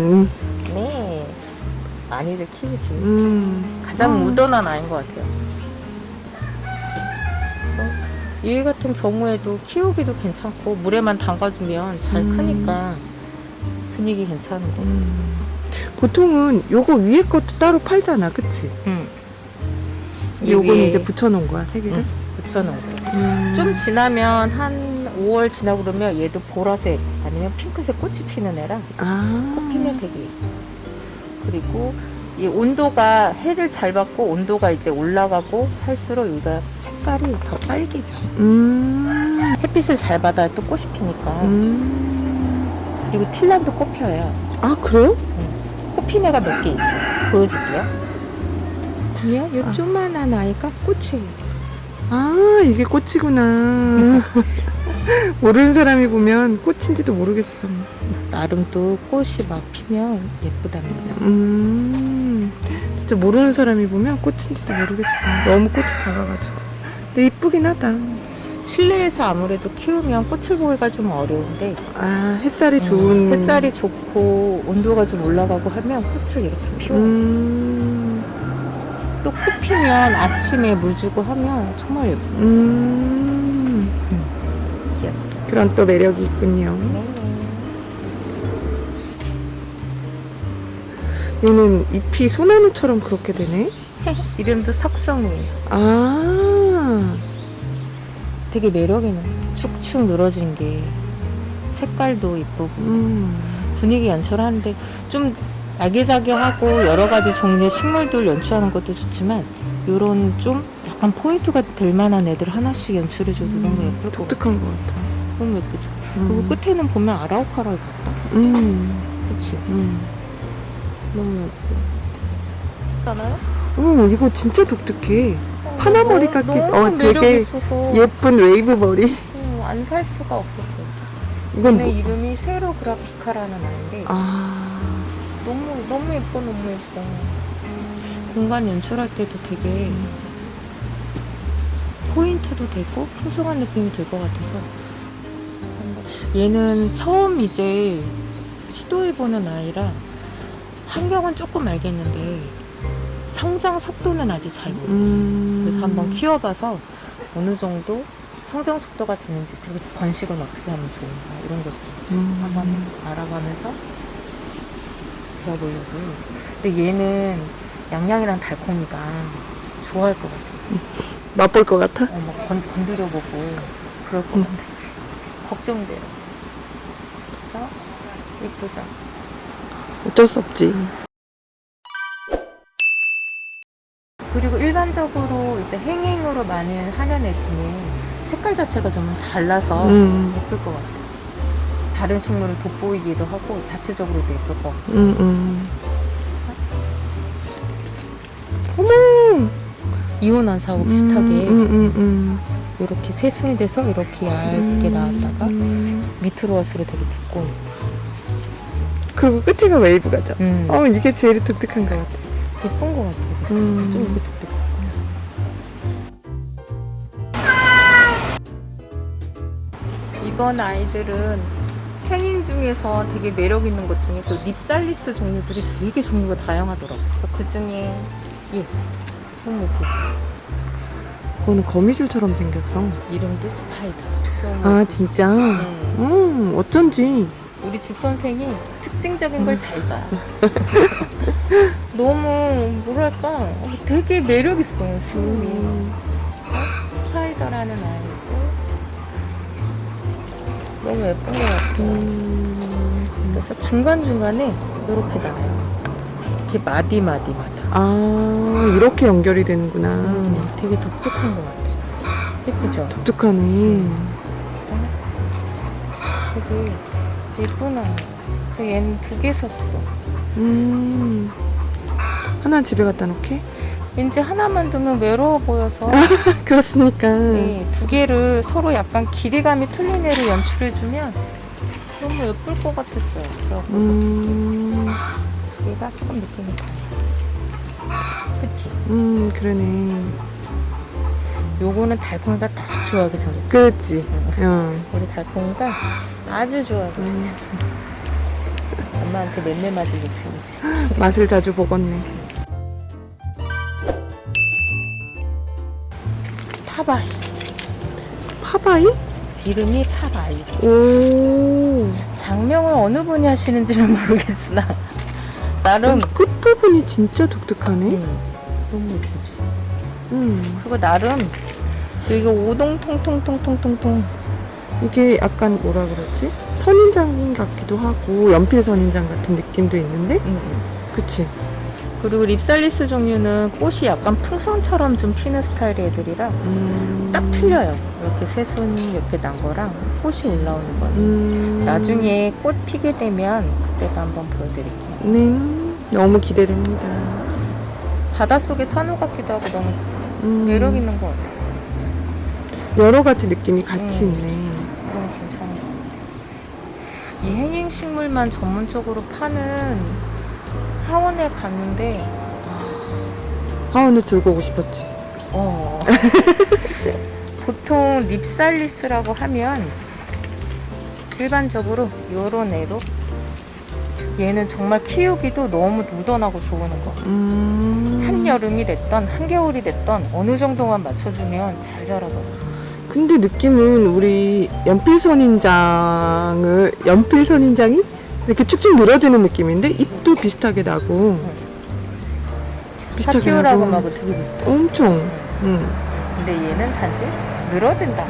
무던한. 네. 많이들 키우지. 음. 가장 음. 무던한 아이인 것 같아요. 그래서 얘 같은 경우에도 키우기도 괜찮고 물에만 담가두면 잘 음. 크니까 분위기 괜찮은 거. 음. 보통은 요거 위에 것도 따로 팔잖아, 그치? 응. 요거는 위에 이제 붙여놓은 거야, 세 개를? 응. 붙여놓은 거. 음. 좀 지나면 한 5월 지나고 그러면 얘도 보라색 아니면 핑크색 꽃이 피는 애라 아. 꽃 피면 되게 그리고 이 온도가 해를 잘 받고 온도가 이제 올라가고 할수록 얘가 색깔이 더 빨개져. 음. 햇빛을 잘 받아야 또 꽃이 피니까. 음. 그리고 틸란도 꽃 펴요. 아, 그래요? 꽃 피는 애가 몇 개 있어. 보여줄게요. 보면 이 아. 조만한 아이가 꽃이에요. 아, 이게 꽃이구나. 모르는 사람이 보면 꽃인지도 모르겠어. 나름 또 꽃이 막 피면 예쁘답니다. 음. 진짜 모르는 사람이 보면 꽃인지도 모르겠어. 너무 꽃이 작아가지고. 근데 이쁘긴 하다. 실내에서 아무래도 키우면 꽃을 보기가 좀 어려운데 아, 햇살이 음, 좋은. 햇살이 좋고 온도가 좀 올라가고 하면 꽃을 이렇게 피워요. 음. 또 꽃 피면 아침에 물 주고 하면 정말 예뻐요. 음. 그런 또 매력이 있군요. 얘는 잎이 소나무처럼 그렇게 되네. 이름도 석성이에요. 아. 되게 매력 있는. 축축 늘어진 게 색깔도 이쁘고 음. 분위기 연출하는데 좀 아기자기하고 여러 가지 종류의 식물들 연출하는 것도 좋지만 요런 좀 약간 포인트가 될 만한 애들 하나씩 연출해줘도 음, 너무 예쁠 것 같아요. 독특한 것 같아. 너무 예쁘죠. 음. 그리고 끝에는 보면 아라우카라를 같다. 음. 그치? 음. 너무 예뻐. 않아요? 어, 이거 진짜 독특해. 파나머리 너무- 같기- 너무 어, 매력 되게 있어서 예쁜 웨이브 머리. 안 살 수가 없었어요. 이건 뭐? 이름이 세로 그라피카라는 아이인데 아. 너무 너무 예뻐 너무 예뻐. 공간 연출할 때도 되게 포인트도 되고 풍성한 느낌이 들 것 같아서 얘는 처음 이제 시도해보는 아이라 환경은 조금 알겠는데 성장 속도는 아직 잘 모르겠어요. 음. 그래서 한번 키워봐서 어느 정도 성장 속도가 되는지 그리고 번식은 어떻게 하면 좋은가 이런 것도 음. 한번 알아가면서 배워보려고. 근데 얘는 양양이랑 달콩이가 좋아할 것 같아. 맛볼 것 같아? 어, 막 건, 건드려보고 그럴 것 음. 같아. 걱정돼요. 예쁘죠? 어쩔 수 없지. 그리고 일반적으로 이제 행잉으로 많은 한연애 중에 색깔 자체가 좀 달라서 음. 예쁠 것 같아요. 다른 식물을 돋보이기도 하고 자체적으로도 예쁠 것 같고. 음, 음. 어머! 이온환사하고 비슷하게 음, 음, 음, 이렇게 세순이 돼서 이렇게 음. 얇게 나왔다가 음. 밑으로 갈수록 되게 두꺼워. 그리고 끝에가 웨이브 가죠. 음. 어, 이게 제일 독특한 것 같아. 예쁜 것 같아. 음. 좀 이렇게 독특하고. 이번 아이들은 행인 중에서 되게 매력 있는 것 중에 그 립살리스 종류들이 되게 종류가 다양하더라고. 그래서 그 중에 얘 너무 예쁘지. 그거는 거미줄처럼 생겼어. 이름도 스파이더. 아. 진짜? 음. 음, 어쩐지. 우리 죽 선생이 특징적인 걸 잘 봐. 너무 뭐랄까 어, 되게 매력 있어 식물이. 음. 스파이더라는 아이고 너무 예쁜 것 같아. 음. 그래서 중간 중간에 이렇게 나와요. 이렇게 마디 마디 마디. 아, 이렇게 연결이 되는구나. 음, 되게 독특한 것 같아. 예쁘죠? 독특하네. 되게 아이. 그래서 얘는 두 개 샀어. 음. 하나 집에 갖다 놓게? 왠지 하나만 두면 외로워 보여서 그렇습니까? 네, 두 개를 서로 약간 길이감이 틀린 애를 연출해주면 너무 예쁠 것 같았어요. 그래갖고 음, 얘가 조금 느낌이 달라. 그치? 음, 그러네. 요거는 달콩이가 딱 좋아하게 생겼지. 그렇지. 응. 어. 우리 달콩이가 아주 좋아하게 생겼어. 엄마한테 맴매 맞을 느낌이지. 맛을 자주 보겠네. 파바이. 파바이? 이름이 파바이. 오. 장명을 어느 분이 하시는지는 모르겠으나 나름 끝 부분이 진짜 독특하네. 음, 너무 예쁘지. 음. 그리고 나름 이거 오동통통통통통통 이게 약간 뭐라 그러지? 선인장 같기도 하고 연필 선인장 같은 느낌도 있는데, 음. 그치? 그리고 립살리스 종류는 꽃이 약간 풍선처럼 좀 피는 스타일의 애들이라 음. 딱 틀려요. 이렇게 새순이 이렇게 난 거랑 꽃이 올라오는 거는. 음. 나중에 꽃 피게 되면 그때도 한번 보여드릴게요. 네. 너무 기대됩니다. 바닷속의 산호 같기도 하고 너무 음. 매력 있는 것 같아요. 여러 가지 느낌이 같이 음. 있네. 너무 괜찮은 것 같아요. 이 행잉 식물만 전문적으로 파는 하원에 갔는데 하원을 들고 오고 싶었지. 어. 보통 립살리스라고 하면 일반적으로 요런 애로 얘는 정말 키우기도 너무 무던하고 좋은 거. 음. 한여름이 됐던 한겨울이 됐던 어느 정도만 맞춰주면 잘 자라더라고. 근데 느낌은 우리 연필 선인장을 연필 선인장이 이렇게 쭉쭉 늘어지는 느낌인데 잎도 비슷하게 나고 비슷하게 파티오라고 나고 하고 되게 비슷해. 엄청 음. 근데 얘는 단지 늘어진다.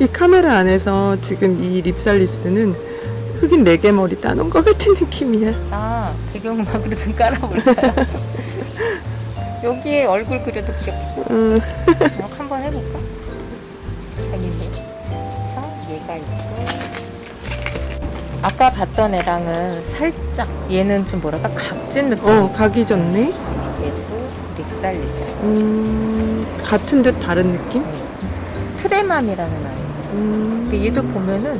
이 카메라 안에서 지금 이 립살리스는 흑인 레게 머리 따놓은 것 같은 느낌이야. 아, 배경음악으로 좀 깔아볼까요? 여기에 얼굴 그려도 귀엽고. 음. 어, 한번 해볼까? 재밌네. 아, 얘가 있고. 아까 봤던 애랑은 살짝 얘는 좀 뭐랄까 각진 느낌. 어 각이 졌네. 얘도 립살리스. 음, 같은 듯 다른 느낌? 트레맘이라는 아이. 음. 근데 얘도 보면은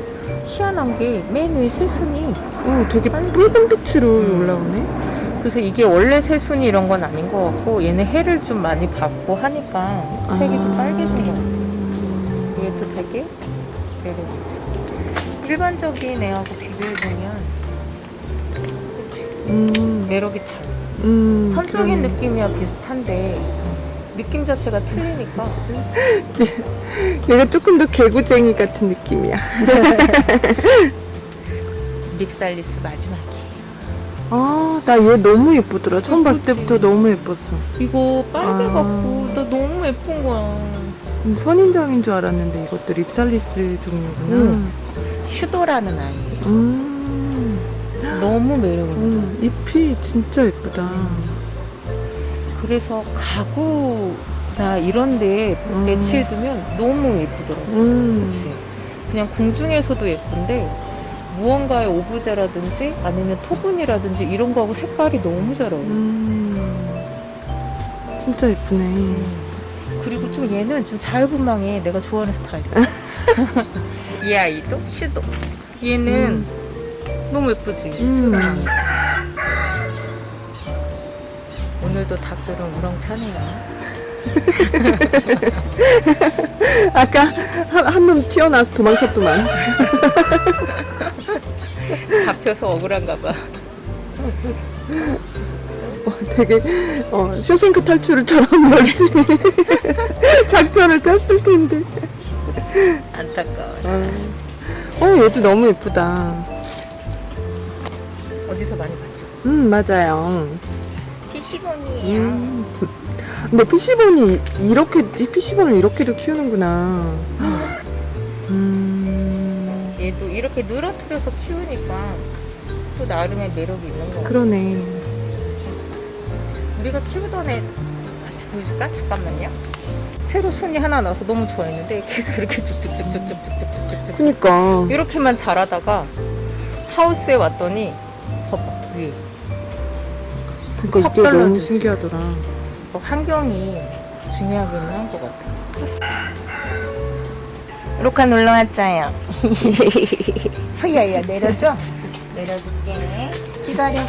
희한한 게 맨 위에 새순이 어, 되게 붉은 빛으로 음. 올라오네. 그래서 이게 원래 새순이 이런 건 아닌 것 같고 얘는 해를 좀 많이 받고 하니까 색이 좀 아. 빨개진 것 같아요. 얘도 되게 매력있죠. 일반적인 애하고 비교해보면 음, 매력이 달라. 음, 선적인 그러네. 느낌이야 비슷한데 느낌 자체가 틀리니까 얘가 조금 더 개구쟁이 같은 느낌이야. 립살리스 마지막이에요. 아, 나 얘 너무 예쁘더라. 처음 봤을 예쁘지? 때부터 너무 예뻤어. 이거 빨개 아. 갖고 나 너무 예쁜 거야. 음, 선인장인 줄 알았는데 이것도 립살리스 종류구나. 음. 슈도라는 아이. 음, 너무 매력있는 음, 잎이 진짜 예쁘다. 그래서 가구나 이런데 음. 배치해두면 너무 예쁘더라고. 음, 그치? 그냥 공중에서도 예쁜데 무언가의 오브제라든지 아니면 토분이라든지 이런 거하고 색깔이 너무 잘 어울려. 음, 진짜 예쁘네. 그리고 좀 얘는 좀 자유분방해. 내가 좋아하는 스타일이야. 이 아이도 슈도. 얘는 너무 예쁘지. 음. 색감이. 오늘도 닭들은 우렁차네요. 아까 한 놈 튀어나와서 도망쳤더만. 잡혀서 억울한가 봐. 어, 되게 어, 쇼생크 탈출을처럼 열심히 작전을 짰을 텐데. 안타까워. 어, 얘도 너무 예쁘다. 어디서 많이 봤어? 음, 맞아요. 피시본이에요. 음. 근데 피시본이 이렇게 이 피시본을 이렇게도 키우는구나. 음, 얘도 이렇게 늘어뜨려서 키우니까 또 나름의 매력이 있는 거 같아. 그러네. 우리가 키우던 애 같이 보여줄까? 잠깐만요. 새로 순이 하나 나와서 너무 좋아했는데 계속 이렇게 쭉쭉쭉쭉쭉쭉쭉쭉쭉 그니까. 이렇게만 자라다가 하우스에 왔더니 봐봐 위에 그니까 확 이게 너무. 신기하더라. 그 환경이 중요하기는 한 것 같아요. 로카 놀러 왔자요. 후야야 내려줘. 내려줄게. 기다려.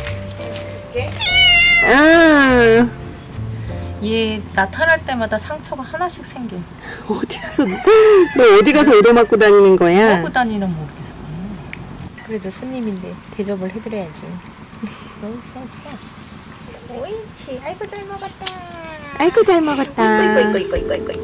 얘 나타날 때마다 상처가 하나씩 생겨. 어디서 너 어디 가서 얻어맞고 다니는 거야? 먹고 다니는 모르겠어. 그래도 손님인데 대접을 해드려야지. 오이치 아이고 잘 먹었다 아이고 잘 먹었다 이고 이고 이고 아이고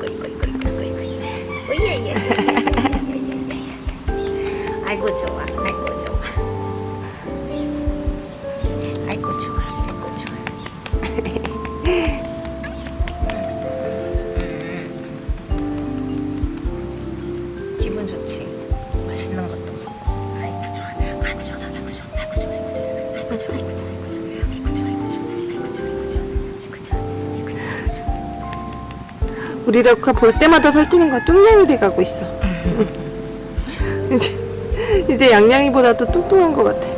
우리 라카 볼 때마다 살찌는 거야. 뚱냥이 돼가고 있어. 이제 이제 양양이보다도 뚱뚱한 것 같아.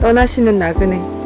떠나시는 나그네.